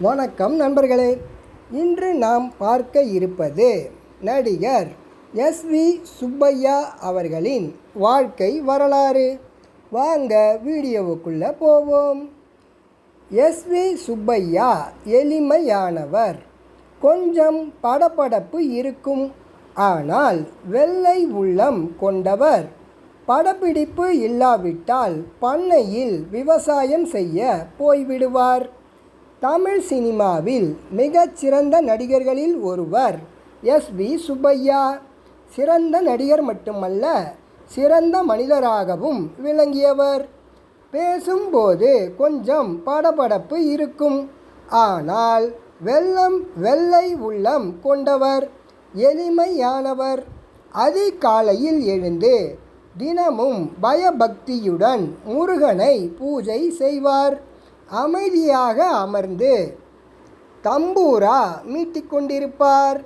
வணக்கம் நண்பர்களே இன்று நாம் பார்க்க இருப்பது நடிகர் எஸ் வி சுப்பையா அவர்களின் வாழ்க்கை வரலாறு. வாங்க வீடியோவுக்குள்ளே போவோம். எஸ் வி சுப்பையா எளிமையானவர். கொஞ்சம் படபடப்பு இருக்கும். ஆனால் வெள்ளை உள்ளம் கொண்டவர். படப்பிடிப்பு இல்லாவிட்டால் பண்ணையில் விவசாயம் செய்ய போய்விடுவார். தமிழ் சினிமாவில் மிகச்சிறந்த நடிகர்களில் ஒருவர் எஸ் வி சுப்பையா. சிறந்த நடிகர் மட்டுமல்ல சிறந்த மனிதராகவும் விளங்கியவர். பேசும்போது கொஞ்சம் படபடப்பு இருக்கும். ஆனால் வெள்ளம் வெள்ளை உள்ளம் கொண்டவர் எளிமையானவர். அதிகாலையில் எழுந்து தினமும் பயபக்தியுடன் முருகனை பூஜை செய்வார். அமைதியாக அமர்ந்து தம்பூரா மீட்டிக்கொண்டிருப்பார்.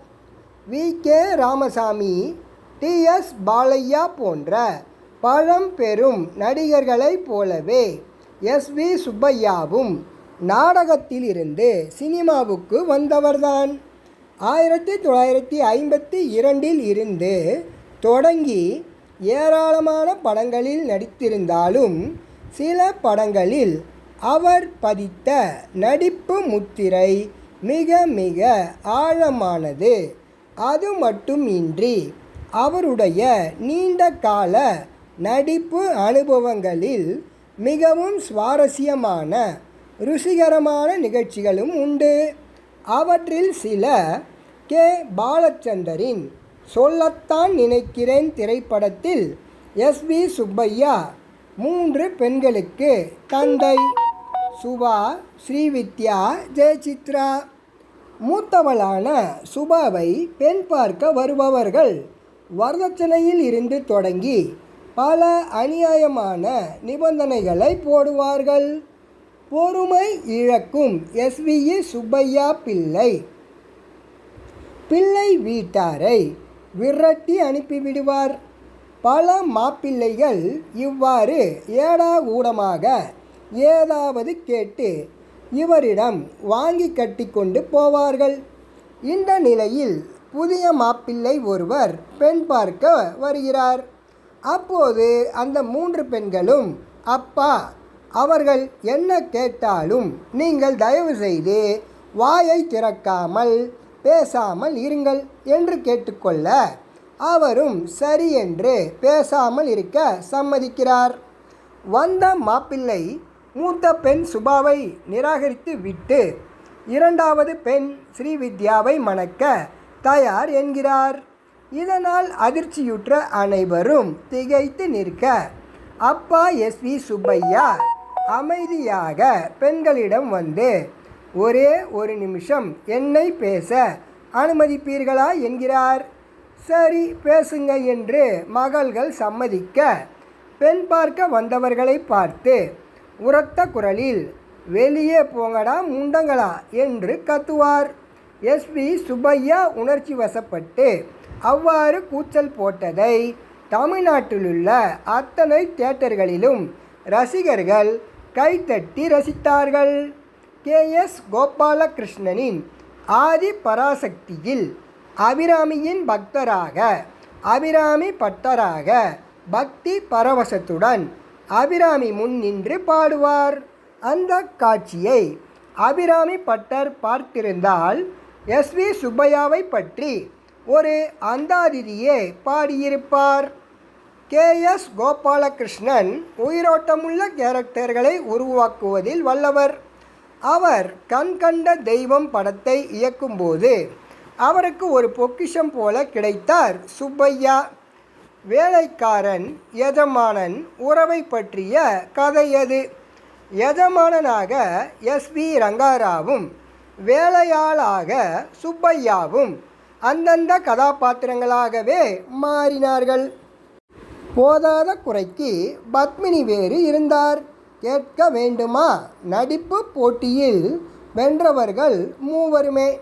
We. K. Ramasamy D. S. Balaiah போன்ற பழம்பெரும் நடிகர்களைப் போலவே எஸ். வி. சுப்பையாவும் நாடகத்திலிருந்து சினிமாவுக்கு வந்தவர்தான். ஆயிரத்தி தொள்ளாயிரத்தி ஐம்பத்தி இரண்டில் இருந்து தொடங்கி ஏராளமான படங்களில் நடித்திருந்தாலும் சில படங்களில் அவர் பதித்த நடிப்பு முத்திரை மிக மிக ஆழமானது. அது மட்டுமின்றி அவருடைய நீண்ட கால நடிப்பு அனுபவங்களில் மிகவும் சுவாரஸ்யமான ருசிகரமான நிகழ்ச்சிகளும் உண்டு. அவற்றில் சில கே. பாலச்சந்தரின் சொல்லத்தான் நினைக்கிறேன் திரைப்படத்தில் எஸ். வி. சுப்பையா மூன்று பெண்களுக்கு தந்தை. சுபா ஸ்ரீவித்யா ஜெயசித்ரா. மூத்தவளான சுபாவை பெண் பார்க்க வருபவர்கள். வரதட்சணையில் இருந்து தொடங்கி பல அநியாயமான நிபந்தனைகளை போடுவார்கள். பொறுமை இழக்கும் எஸ்விஇ சுப்பையா பிள்ளை. பிள்ளை வீட்டாரை விரட்டி அனுப்பிவிடுவார். பல மாப்பிள்ளைகள் இவ்வாறு ஏடா ஊடமாக ஏதாவது கேட்டு இவரிடம் வாங்கி கட்டி கொண்டு போவார்கள். இந்த நிலையில் புதிய மாப்பிள்ளை ஒருவர் பெண் பார்க்க வருகிறார். அப்போது அந்த மூன்று பெண்களும் அப்பா அவர்கள் என்ன கேட்டாலும் நீங்கள் தயவு செய்து வாயை திறக்காமல் பேசாமல் இருங்கள் என்று கேட்டுக்கொள்ள அவரும் சரி என்று பேசாமல் இருக்க சம்மதிக்கிறார். வந்த மாப்பிள்ளை மூத்த பெண் சுபாவை நிராகரித்து விட்டு இரண்டாவது பெண் ஸ்ரீவித்யாவை மணக்க தயார் என்கிறார். இதனால் அதிர்ச்சியுற்ற அனைவரும் திகைத்து நிற்க அப்பா எஸ் வி சுப்பையா அமைதியாக பெண்களிடம் வந்து ஒரே ஒரு நிமிஷம் என்னை பேச அனுமதிப்பீர்களா? என்கிறார். சரி பேசுங்க என்று மகள்கள் சம்மதிக்க பெண் பார்க்க வந்தவர்களை பார்த்து உரத்த குரலில் வெளியே போங்கடா முண்டங்களா என்று கத்துவார். எஸ்பி சுப்பையா உணர்ச்சி வசப்பட்டு அவ்வாறு கூச்சல் போட்டதை தமிழ்நாட்டிலுள்ள அத்தனை தியேட்டர்களிலும் ரசிகர்கள் கைத்தட்டி ரசித்தார்கள். கே. எஸ். கோபாலகிருஷ்ணனின் ஆதி பராசக்தியில் அபிராமியின் பக்தராக அபிராமி பட்டராக பக்தி பரவசத்துடன் அபிராமி முன் நின்று பாடுவார். அந்த காட்சியை அபிராமி பட்டர் பார்த்திருந்தால் எஸ் வி சுப்பையாவை பற்றி ஒரு அந்தாதிதியே பாடியிருப்பார். கே எஸ் கோபாலகிருஷ்ணன் உயிரோட்டமுள்ள கேரக்டர்களை உருவாக்குவதில் வல்லவர். அவர் கண்கண்ட தெய்வம் படத்தை இயக்கும்போது அவருக்கு ஒரு பொக்கிஷம் போல கிடைத்தார் சுப்பையா. வேலைக்காரன் எஜமானன் உறவை பற்றிய கதை எது? எஜமானனாக எஸ் வி ரங்காராவும் வேலையாளாக சுப்பையாவும் அந்தந்த கதாபாத்திரங்களாகவே மாறினார்கள். போதாத குறைக்கு பத்மினி வேறு இருந்தார். கேட்க வேண்டுமா? நடிப்பு போட்டியில் வென்றவர்கள் மூவருமே.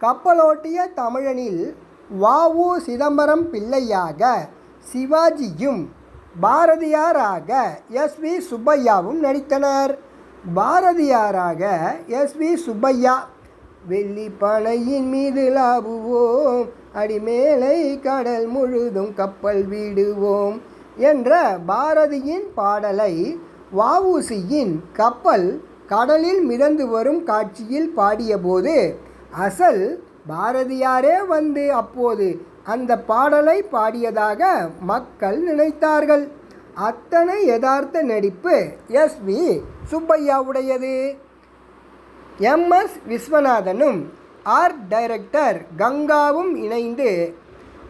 கப்பலோட்டிய தமிழனில் வாவு சிதம்பரம் பிள்ளையாக சிவாஜியும் பாரதியாராக எஸ் வி சுப்பையாவும் நடித்தனர். பாரதியாராக எஸ்வி சுப்பையா வெள்ளி பனையின் மீது லாபுவோம் அடிமேலை கடல் முழுதும் கப்பல் விடுவோம் என்ற பாரதியின் பாடலை வவுசியின் கப்பல் கடலில் மிதந்து வரும் காட்சியில் பாடியபோது அசல் பாரதியாரே வந்து அப்போது அந்த பாடலை பாடியதாக மக்கள் நினைத்தார்கள். அத்தனை யதார்த்த நடிப்பு எஸ்வி சுப்பையாவுடையது. எம்எஸ் விஸ்வநாதனும் ஆர்ட் டைரக்டர் கங்காவும் இணைந்து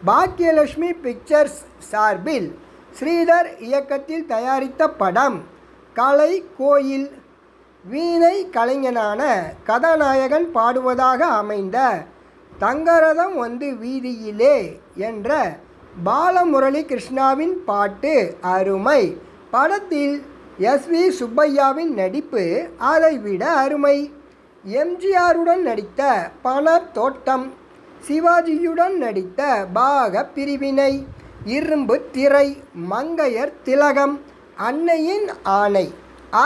பாக்கியலட்சுமி பிக்சர்ஸ் சார்பில் ஸ்ரீதர் இயக்கத்தில் தயாரித்த படம் கலை கோயில். வீணை கலைஞனான கதாநாயகன் பாடுவதாக அமைந்த தங்கரதம் வந்து வீதியிலே என்ற பாலமுரளி கிருஷ்ணாவின் பாட்டு அருமை. படத்தில் எஸ்வி சுப்பையாவின் நடிப்பு அதைவிட அருமை. எம்ஜிஆருடன் நடித்த பணத்தோட்டம் சிவாஜியுடன் நடித்த பாக பிரிவினை இரும்பு திரை மங்கையர் திலகம் அன்னையின் ஆணை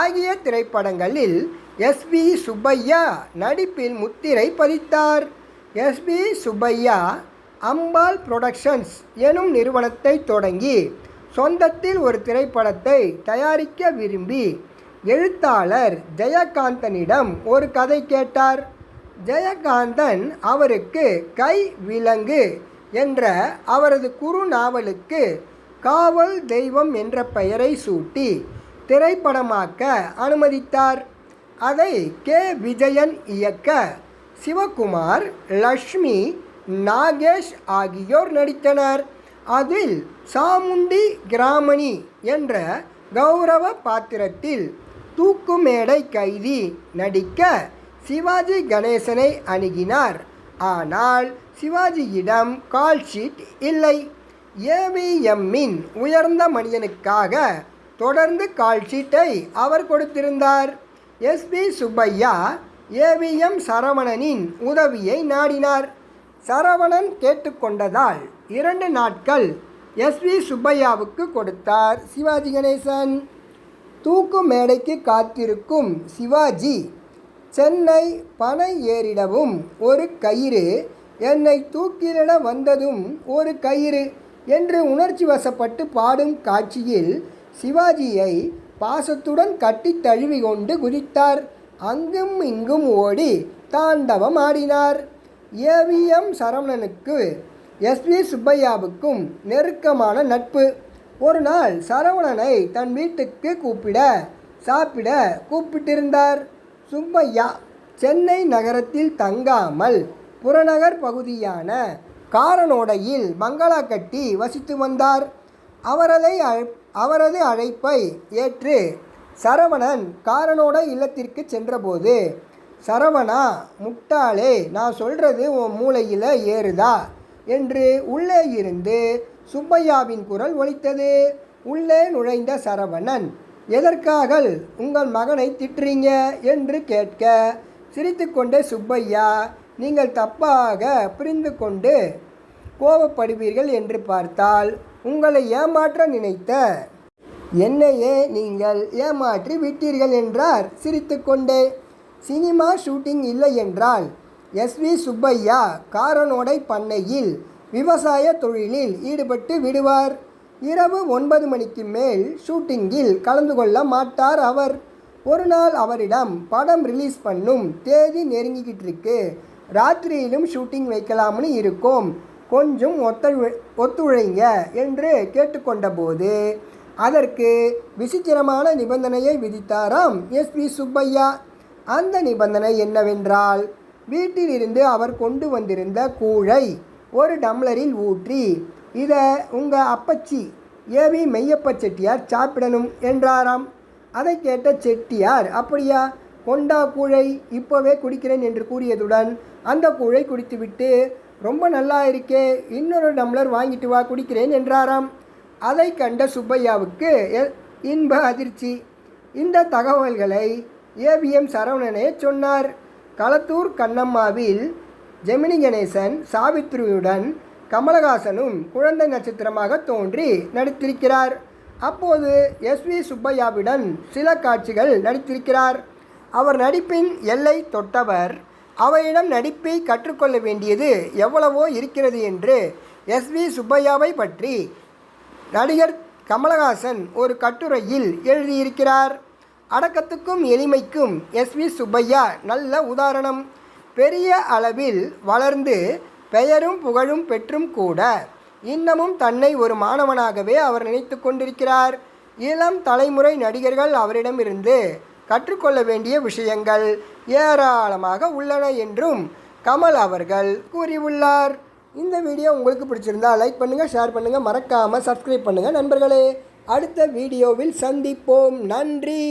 ஆகிய திரைப்படங்களில் எஸ்பி சுப்பையா நடிப்பில் முத்திரை பதித்தார். எஸ்பி சுப்பையா அம்பாள் புரொடக்ஷன்ஸ் எனும் நிறுவனத்தை தொடங்கி சொந்தத்தில் ஒரு திரைப்படத்தை தயாரிக்க விரும்பி எழுத்தாளர் ஜெயகாந்தனிடம் ஒரு கதை கேட்டார். ஜெயகாந்தன் அவருக்கு கை விலங்கு என்ற அவரது குறு நாவலுக்கு காவல் தெய்வம் என்ற பெயரை சூட்டி திரைப்படமாக்க அனுமதித்தார். அதை கே. விஜயன் இயக்க சிவகுமார் லக்ஷ்மி நாகேஷ் ஆகியோர் நடித்தனர். அதில் சாமுண்டி கிராமணி என்ற கௌரவ பாத்திரத்தில் தூக்குமேடை கைதி நடிக்க சிவாஜி கணேசனை அணுகினார். ஆனால் சிவாஜியிடம் கால் ஷீட் இல்லை. ஏவிஎம்மின் உயர்ந்த மனிதனுக்காக தொடர்ந்து கால் ஷீட்டை அவர் கொடுத்திருந்தார். எஸ்பி சுப்பையா ஏவிஎம் சரவணனின் உதவியை நாடினார். சரவணன் கேட்டுக்கொண்டதால் இரண்டு நாட்கள் எஸ்வி சுப்பையாவுக்கு கொடுத்தார் சிவாஜி கணேசன். தூக்கு மேடைக்கு காத்திருக்கும் சிவாஜி சென்னை பனை ஏறிடவும் ஒரு கயிறு என்னை தூக்கிலிட வந்ததும் ஒரு கயிறு என்று உணர்ச்சி வசப்பட்டு பாடும் காட்சியில் சிவாஜியை பாசத்துடன் கட்டி தழுவி கொண்டு குதித்தார். அங்கும் இங்கும் ஓடி தாண்டவம் ஆடினார். ஏவிஎம் சரவணனுக்கு எஸ்பி சுப்பையாவுக்கும் நெருக்கமான நட்பு. ஒரு நாள் சரவணனை தன் வீட்டுக்கு கூப்பிட சாப்பிட கூப்பிட்டிருந்தார். சுப்பையா சென்னை நகரத்தில் தங்காமல் புறநகர் பகுதியான காரனோடையில் பங்களா கட்டி வசித்து வந்தார். அவரதை அழ அவரது அழைப்பை ஏற்று சரவணன் காரனோட இல்லத்திற்கு சென்றபோது சரவணா முட்டாளே நான் சொல்கிறது உன் மூளையில் ஏறுதா? என்று உள்ளே இருந்து சுப்பையாவின் குரல் ஒலித்தது. உள்ளே நுழைந்த சரவணன் எதற்காக உங்கள் மகனை திட்டுறீங்க? என்று கேட்க சிரித்துக்கொண்டே சுப்பையா நீங்கள் தப்பாக புரிந்து கொண்டு கோபப்படுவீர்கள் என்று பார்த்தால் உங்களை ஏமாற்ற நினைத்த என்னையே நீங்கள் ஏமாற்றி விட்டீர்கள் என்றார் சிரித்துக்கொண்டே. சினிமா ஷூட்டிங் இல்லை என்றால் எஸ்வி சுப்பையா காரனோடை பண்ணையில் விவசாய தொழிலில் ஈடுபட்டு விடுவார். இரவு ஒன்பது மணிக்கு மேல் ஷூட்டிங்கில் கலந்து கொள்ள மாட்டார் அவர். ஒரு நாள் அவரிடம் படம் ரிலீஸ் பண்ணும் தேதி நெருங்கிக்கிட்டு இருக்கு ராத்திரியிலும் ஷூட்டிங் வைக்கலாம்னு இருக்கோம். கொஞ்சம் ஒத்துழை ஒத்துழைங்க என்று கேட்டுக்கொண்டபோது அதற்கு விசித்திரமான நிபந்தனையை விதித்தாராம். எஸ்பி சுப்பையா அந்த நிபந்தனை என்னவென்றால் வீட்டிலிருந்து அவர் கொண்டு வந்திருந்த கூழை ஒரு டம்ளரில் ஊற்றி இதை உங்கள் அப்பச்சி ஏவி மெய்யப்ப செட்டியார் சாப்பிடணும் என்றாராம். அதை கேட்ட செட்டியார் அப்படியா கொண்டா கூழை இப்போவே குடிக்கிறேன் என்று கூறியதுடன் அந்த கூழை குடித்துவிட்டு ரொம்ப நல்லா இருக்கே இன்னொரு டம்ளர் வாங்கிட்டு வா குடிக்கிறேன் என்றாராம். அதை கண்ட சுப்பையாவுக்கு எ- இன்ப அதிர்ச்சி. இந்த தகவல்களை ஏவிஎம் சரவணனே சொன்னார். களத்தூர் கண்ணம்மாவில் ஜெமினி கணேசன் சாவித்ரியுடன் கமலஹாசனும் குழந்தை நட்சத்திரமாக தோன்றி நடித்திருக்கிறார். அப்போது எஸ்வி சுப்பையாவிடன் சில காட்சிகள் நடித்திருக்கிறார். அவர் நடிப்பின் எல்லை தொட்டவர். அவரிடம் நடிப்பை கற்றுக்கொள்ள வேண்டியது எவ்வளவோ இருக்கிறது என்று எஸ்வி சுப்பையாவை பற்றி நடிகர் கமலஹாசன் ஒரு கட்டுரையில் எழுதியிருக்கிறார் அடக்கத்துக்கும் எளிமைக்கும் எஸ்வி சுப்பையா நல்ல உதாரணம். பெரிய அளவில் வளர்ந்து பெயரும் புகழும் பெற்றும் கூட இன்னமும் தன்னை ஒரு மாணவனாகவே அவர் நினைத்து கொண்டிருக்கிறார். இளம் தலைமுறை நடிகர்கள் அவரிடமிருந்து கற்றுக்கொள்ள வேண்டிய விஷயங்கள் ஏராளமாக உள்ளன என்றும் கமல் அவர்கள் கூறியுள்ளார். இந்த வீடியோ உங்களுக்கு பிடிச்சிருந்தா லைக் பண்ணுங்கள் ஷேர் பண்ணுங்கள் மறக்காமல் சப்ஸ்கிரைப் பண்ணுங்கள் நண்பர்களே. அடுத்த வீடியோவில் சந்திப்போம். நன்றி.